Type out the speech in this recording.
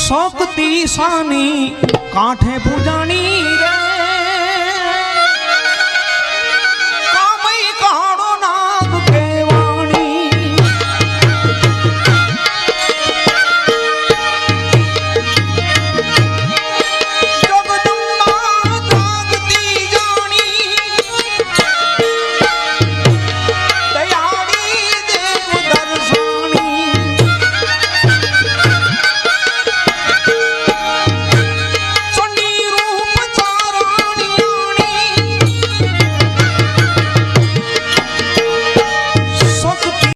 શોકતી સાની કાંઠે પૂજાણી રે.